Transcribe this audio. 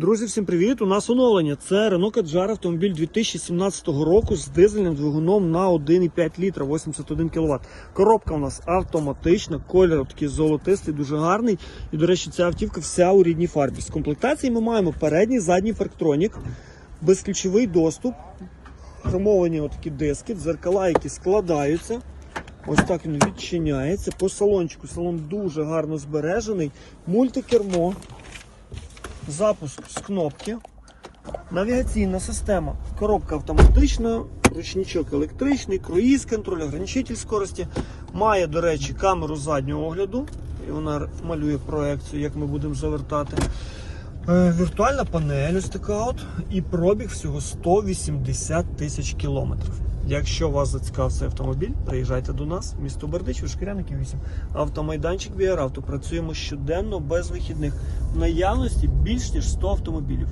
Друзі, всім привіт! У нас оновлення. Це Renault Kadjar автомобіль 2017 року з дизельним двигуном на 1,5 літра, 81 кВт. Коробка у нас автоматична, колір такий золотистий, дуже гарний. І, до речі, ця автівка вся у рідній фарбі. З комплектації ми маємо передній, задній фарктронік, безключовий доступ, хромовані отакі диски, дзеркала, які складаються. Ось так він відчиняється. По салончику салон дуже гарно збережений. Мультикермо запуск з кнопки, навігаційна система, коробка автоматична, ручничок електричний, круїз контроль, ограничитель скорості. Має, до речі, камеру заднього огляду. І вона малює проекцію, як ми будемо завертати. Е, Віртуальна панель ось така от. І пробіг всього 180 тисяч кілометрів. Якщо вас зацікав цей автомобіль, приїжджайте до нас, місто Бердич, Шкіряників 8. Автомайданчик Біаравто. Працюємо щоденно без вихідних. В наявності більш ніж 100 автомобілів.